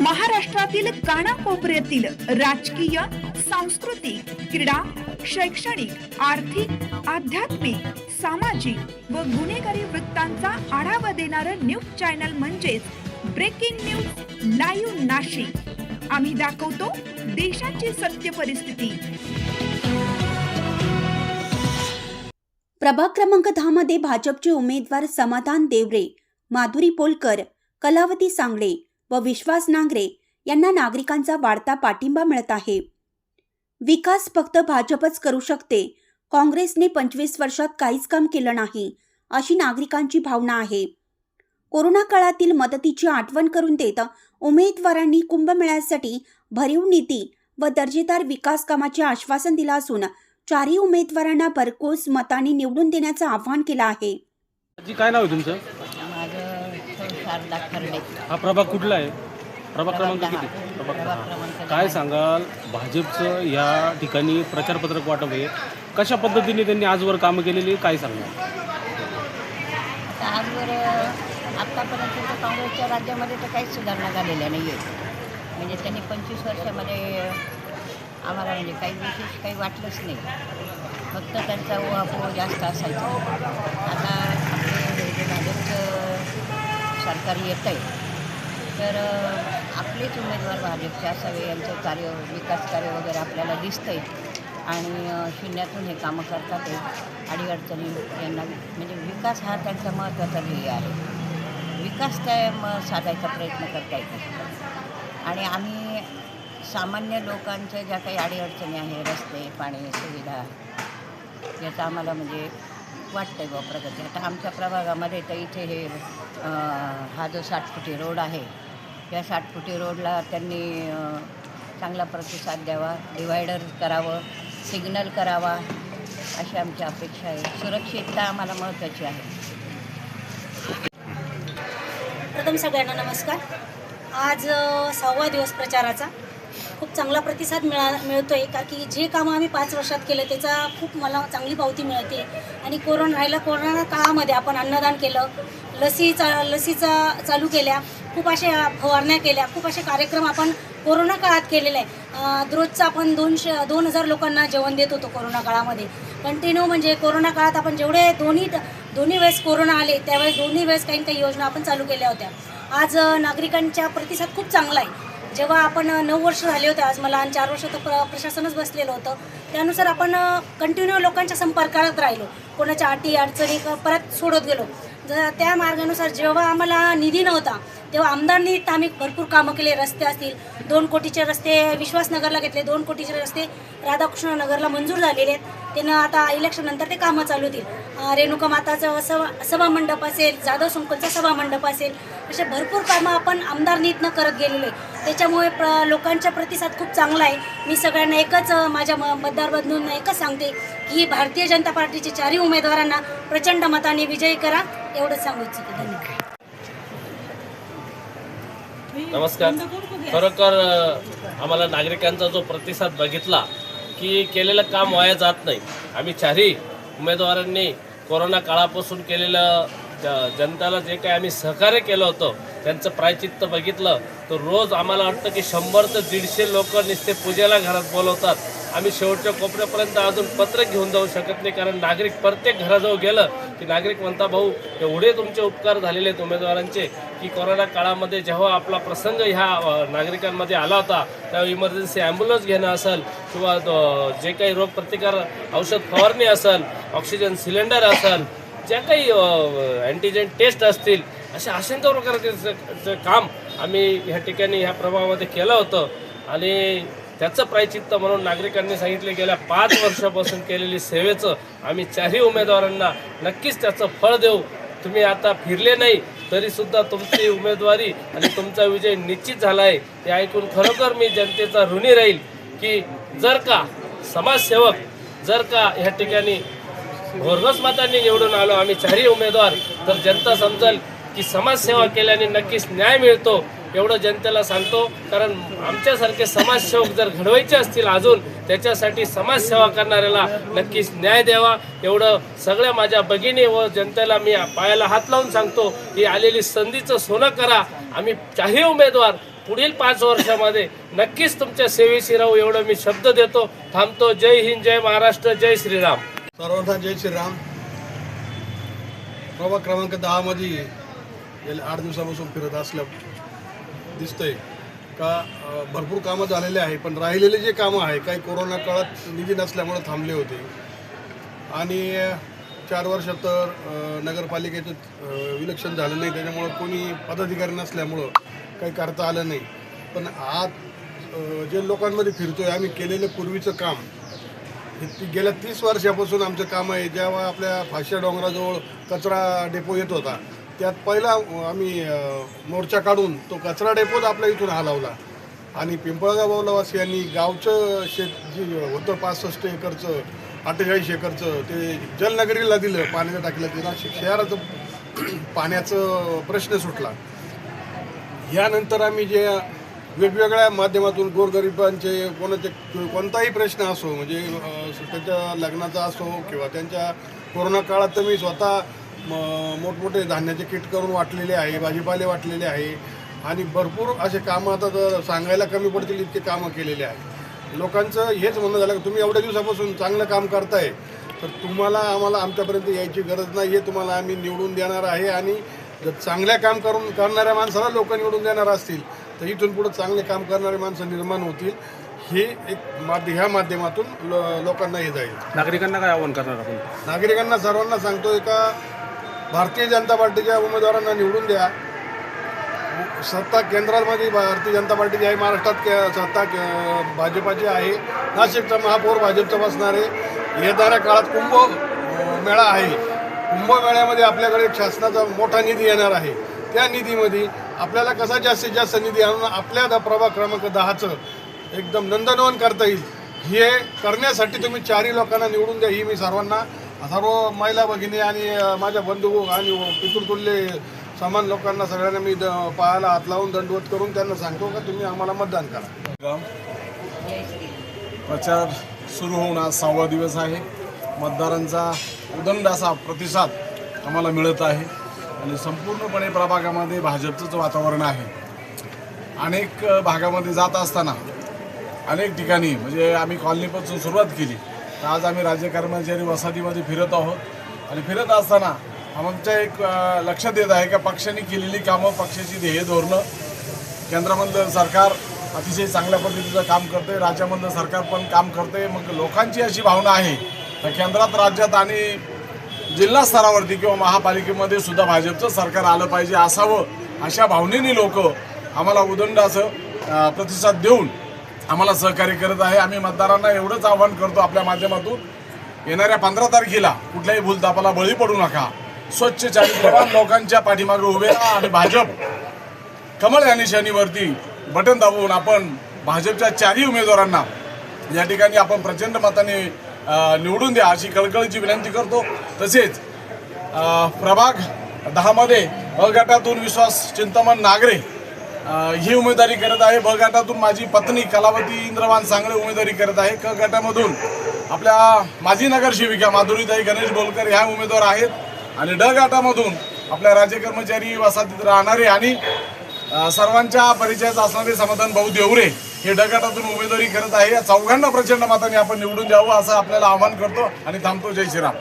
महाराष्ट्रातील कानाकोपऱ्यातील राजकीय सांस्कृतिक क्रीडा शैक्षणिक आर्थिक आध्यात्मिक सामाजिक व गुन्हेगारी वृत्तांचा आढावा देणारं न्यूज चॅनल म्हणजेच ब्रेकिंग न्यूज लाईव्ह नाशिक. आम्ही दाखवतो देशाची सत्य परिस्थिती. प्रभाग क्रमांक दहा मध्ये भाजपचे उमेदवार समाधान देवरे माधुरी पोलकर कलावती सांगळे व विश्वास नांगरे यांना नागरिकांचा वाढता पाठिंबा मिळत आहे. विकास फक्त भाजपच करू शकते. काँग्रेसने पंचवीस वर्षात काहीच काम केलं नाही अशी नागरिकांची भावना आहे. कोरोना काळातील मदतीची आठवण करून देत उमेदवारांनी कुंभमेळ्यासाठी भरीव नीती व दर्जेदार विकास कामाचे आश्वासन दिलं असून चारही उमेदवारांना भरघोस मताने निवडून देण्याचं आवाहन केलं आहे. काय नाव आहे तुमचं? शारदा खर्डे हा प्रभाग कुठला आहे? प्रभाग क्रमांक. किती? प्रभाग प्रभाग दहा. क्रमांक काय दहा. सांगाल? भाजपचं या ठिकाणी प्रचारपत्रक वाटप आहे. कशा पद्धतीने त्यांनी आजवर कामं केलेली आहे? काय सांगाल? आता आजवर आत्तापर्यंत तर काँग्रेसच्या राज्यामध्ये तर काहीच सुधारणा झालेल्या नाही आहे म्हणजे त्यांनी पंचवीस वर्षामध्ये आम्हाला म्हणजे काही विशेष काही वाटलंच नाही. फक्त त्यांचा उहापोह जास्त असायचा. आता आपले हे जे भाजपचं सरकार येतं आहे तर आपलेच उमेदवार भाजपचे असावे यांचं कार्य विकास कार्य वगैरे आपल्याला दिसतं आहे आणि शून्यातून हे कामं करतात आहे अडीअडचणी यांना म्हणजे विकास हा त्यांचा महत्त्वाचा ध्येय आहे. विकास त्या मग साधायचा प्रयत्न करता येतो आणि आम्ही सामान्य लोकांच्या ज्या काही अडीअडचणी आहे रस्ते पाणी सुविधा याचा आम्हाला म्हणजे वाटतं आहे बा प्रगती. आता आमच्या प्रभागामध्ये तर इथे हे हा जो साठफुटी रोड आहे या साठफुटी रोडला त्यांनी चांगला प्रतिसाद द्यावा डिवायडर करावं सिग्नल करावा अशी आमची अपेक्षा आहे. सुरक्षितता आम्हाला महत्त्वाची आहे. प्रथम सगळ्यांना नमस्कार. आज सहावा दिवस प्रचाराचा. खूप चांगला प्रतिसाद मिळा मिळतो आहे का की जे कामं आम्ही पाच वर्षात केलं त्याचा खूप मला चांगली पावती मिळते. आणि कोरोना राहिला कोरोना काळामध्ये आपण अन्नदान केलं लसी चा लसीचा चालू केल्या खूप अशा फवारण्या केल्या खूप असे कार्यक्रम आपण कोरोना काळात केलेले आहे अ, दररोजचं आपण दोनशे दोन हजार लोकांना जेवण देत होतो कोरोना काळामध्ये. कंटिन्यू म्हणजे कोरोना काळात आपण जेवढे दोन्ही दोन्ही वेळेस कोरोना आले त्यावेळेस दोन्ही वेळेस काही काही योजना आपण चालू केल्या होत्या. आज नागरिकांच्या प्रतिसाद खूप चांगला आहे. जेव्हा आपण नऊ वर्ष झाले होते आज मला आणि चार वर्ष तर प्र प्रशासनच बसलेलं होतं त्यानुसार आपण कंटिन्यू लोकांच्या संपर्कात राहिलो. कोणाच्या अटी अडचणी परत सोडत गेलो. ज त्या मार्गानुसार जेव्हा आम्हाला निधी नव्हता तेव्हा आमदारनी आम्ही भरपूर कामं केले. रस्ते असतील दोन कोटीचे रस्ते विश्वासनगरला घेतले दोन कोटीचे रस्ते राधाकृष्ण नगरला मंजूर झालेले आहेत. त्यानं आता इलेक्शननंतर ते कामं चालू होतील. रेणुका माताचं सभा सभा मंडप असेल जाधव संकुलचा सभा मंडप असेल असे भरपूर कामं आपण आमदारनीतनं करत गेलेलो आहे. त्याच्यामुळे प्र लोकांचा प्रतिसाद खूप चांगला आहे. मी सगळ्यांना एकच माझ्या म मतदारबंधूंना एकच सांगते की भारतीय जनता पार्टीचे चारही उमेदवारांना प्रचंड मताने विजयी करा एवढंच सांगू इच्छिते. धन्यवाद. नमस्कार. खरोखर आम्हाला नागरिकांचा जो प्रतिसाद बघितला की केलेलं काम वाया जात नाही. आम्ही चारही उमेदवारांनी कोरोना काळापासून केलेलं ज- जनताला जे काही आम्ही सहकार्य केलं होतं त्यांचं प्रायचित्त बघितलं तर रोज आम्हाला वाटतं की शंभर ते दीडशे लोक नुसते पूजेला घरात बोलवतात. आम्ही शेवटच्या कोपऱ्यापर्यंत अजून पत्र घेऊन जाऊ शकत नाही कारण नागरिक प्रत्येक घराजवळ गेलं की नागरिक म्हणता भाऊ एवढे तुमचे उपकार झालेले आहेत उमेदवारांचे की कोरोना काळामध्ये जेव्हा आपला प्रसंग ह्या नागरिकांमध्ये आला होता तेव्हा इमर्जन्सी ॲम्ब्युलन्स घेणं असेल किंवा जे काही रोगप्रतिकार औषध फवारणी असेल ऑक्सिजन सिलेंडर असेल ज्या काही अँटीजेन टेस्ट असतील अशा असंख्य प्रकारचे काम आम्ही ह्या ठिकाणी ह्या प्रभावामध्ये केलं होतं. आणि त्याचं प्रायचित्त म्हणून नागरिकांनी सांगितले गेल्या पाच वर्षापासून केलेली सेवेचं आम्ही चारही उमेदवारांना नक्कीच त्याचं फळ देऊ. तुम्ही आता फिरले नाही तरीसुद्धा तुमची उमेदवारी आणि तुमचा विजय निश्चित झाला आहे ते ऐकून खरोखर मी जनतेचा ऋणी राहील की जर का समाजसेवक जर का ह्या ठिकाणी भोरघोस मतांनी निवडून आलो आम्ही चारही उमेदवार तर जनता समजेल की समाजसेवा केल्याने नक्कीच न्याय मिळतो एवढं जनतेला सांगतो. कारण आमच्यासारखे समाजसेवक जर घडवायचे असतील अजून त्याच्यासाठी समाजसेवा करणाऱ्याला नक्कीच न्याय द्यावा. एवढं सगळ्या माझ्या भगिनी व जनतेला मी पायाला हात लावून सांगतो ही आलेली संधीचं सोनं करा. आम्ही चारही उमेदवार पुढील पाच वर्षामध्ये नक्कीच तुमच्या सेवेशी राहू एवढं मी शब्द देतो. थांबतो. जय हिंद जय महाराष्ट्र जय श्रीराम. सर्वांना जय श्रीराम. प्रभाग क्रमांक दहामध्ये गेल्या आठ दिवसापासून फिरत असल्या दिसतंय का भरपूर कामं झालेले आहे पण राहिलेले जे कामं आहे काही कोरोना काळात निधी नसल्यामुळे थांबले होते. आणि चार वर्ष तर नगरपालिकेचं इलेक्शन विलक्षण झालं नाही त्याच्यामुळं कोणी पदाधिकारी नसल्यामुळं काही करता आलं नाही. पण आज जे लोकांमध्ये फिरतो आहे आम्ही केलेलं पूर्वीचं काम हे ती- गेल्या तीस वर्षापासून आमचं काम आहे जेव्हा आपल्या फाशा डोंगराजवळ कचरा डेपो येत होता त्यात पहिला आम्ही मोर्चा काढून तो कचरा डेपोज आपल्या इथून हलवला आणि पिंपळगाव बावलावासी यांनी गावचं शेत जे होतं पासष्ट एकरचं अठ्ठेचाळीस एकरचं ते जलनगरीला दिलं पाण्याचं टाकलं तिला शहराचं पाण्याचं प्रश्न सुटला. यानंतर आम्ही जे वेगवेगळ्या माध्यमातून गोरगरिबांचे कोणाचे कोणताही प्रश्न असो म्हणजे त्याच्या लग्नाचा असो किंवा त्यांच्या कोरोना काळात तर मी स्वतः म- मोठमोठे धान्याचे किट करून वाटलेले आहे भाजीपाले वाटलेले आहे. आणि भरपूर असे कामं आता तर सांगायला कमी पडतील इतके कामं केलेले आहे लोकांचं हेच म्हणणं झालं की तुम्ही एवढ्या दिवसापासून चांगलं काम करताय तर तुम्हाला आम्हाला आमच्यापर्यंत यायची गरज नाही आहे. तुम्हाला आम्ही निवडून देणार आहे आणि जर चांगल्या काम करून करणाऱ्या माणसाला लोक निवडून देणार असतील तर इथून पुढे चांगले काम करणारे माणसं निर्माण होतील. हे एक माध्य ह्या माध्यमातून लो- लोकांना हे जाईल. नागरिकांना काय आवाहन करणार आपण? नागरिकांना सर्वांना सांगतोय का भारतीय जनता पार्टीच्या उमेदवारांना निवडून द्या. सत्ता केंद्रामध्ये भारतीय जनता पार्टीची आहे महाराष्ट्रात के- सत्ता के- भाजपाची आहे. नाशिकचा महापौर भाजपचा बसणार आहे. येणाऱ्या काळात कुंभ मेळा आहे. कुंभमेळ्यामध्ये आपल्याकडे शासनाचा मोठा निधी येणार आहे. त्या निधीमध्ये आपल्याला कसा जास्तीत जास्त निधी आणून आपल्या द- प्रभाग क्रमांक दहाचं एकदम नंदनवन करता येईल. हे करण्यासाठी तुम्ही चारही लोकांना निवडून द्या ही मी सर्वांना सर्व महिला भगिनी आणि माझ्या बंधू आणि पितृतुल्य समान लोकांना सगळ्यांना मी द- पायाला हात लावून दंडवत करून त्यांना सांगतो का तुम्ही आम्हाला मतदान करा. प्रचार सुरू होऊन आज सहावा दिवस आहे. मतदारांचा उदंड असा प्रतिसाद आम्हाला मिळत आहे. आणि संपूर्णपणे प्रभागामध्ये भाजपचंच वातावरण आहे. अनेक भागामध्ये जात असताना अनेक ठिकाणी म्हणजे आम्ही कॉलनीपासून सुरुवात केली. तर आज आम्ही राज्य कर्मचारी वसाहतीमध्ये फिरत आहोत. आणि फिरत असताना आमच्या एक लक्ष लक्षात येत आहे का पक्षाने केलेली कामं पक्षाची ध्येय धोरणं. केंद्रामधलं सरकार अतिशय चांगल्या पद्धतीचं काम करते राज्यामधलं सरकार पण काम करते मग लोकांची अशी भावना आहे तर केंद्रात राज्यात आणि जिल्हा स्तरावरती किंवा महापालिकेमध्ये सुद्धा भाजपचं सरकार आलं पाहिजे असावं अशा भावनेने लोक आम्हाला उदंड असं प्रतिसाद देऊन आम्हाला सहकार्य करत आहे. आम्ही मतदारांना एवढंच आव्हान करतो आपल्या माध्यमातून. येणाऱ्या पंधरा तारखेला कुठल्याही भूलतापाला बळी पडू नका. स्वच्छ चारित्र्यवान लोकांच्या पाठीमागे उभे राहा आणि भाजप कमळ या निशाणीवरती बटन दाबवून आपण भाजपच्या चारही उमेदवारांना या ठिकाणी आपण प्रचंड मताने निवडून द्या अशी कळकळीची विनंती करतो. तसेच प्रभाग दहामध्ये अ गटातून विश्वास चिंतामण नागरे ही उमेदवारी करत आहे. ब गटातून माझी पत्नी कलावती इंद्रवान सांगळे उमेदवारी करत आहे. क गटामधून आपल्या माजी नगरसेविका माधुरीताई गणेश बोलकर ह्या उमेदवार आहेत. आणि ड गटामधून आपल्या राज्य कर्मचारी वसाहतीत राहणारे आणि सर्वांच्या परिचयात असणारे समाधान भाऊ देवरे हे ड गटातून उमेदवारी करत आहे. या चौघांना प्रचंड मताने आपण निवडून द्यावं असं आपल्याला आवाहन करतो. आणि थांबतो. जय श्रीराम.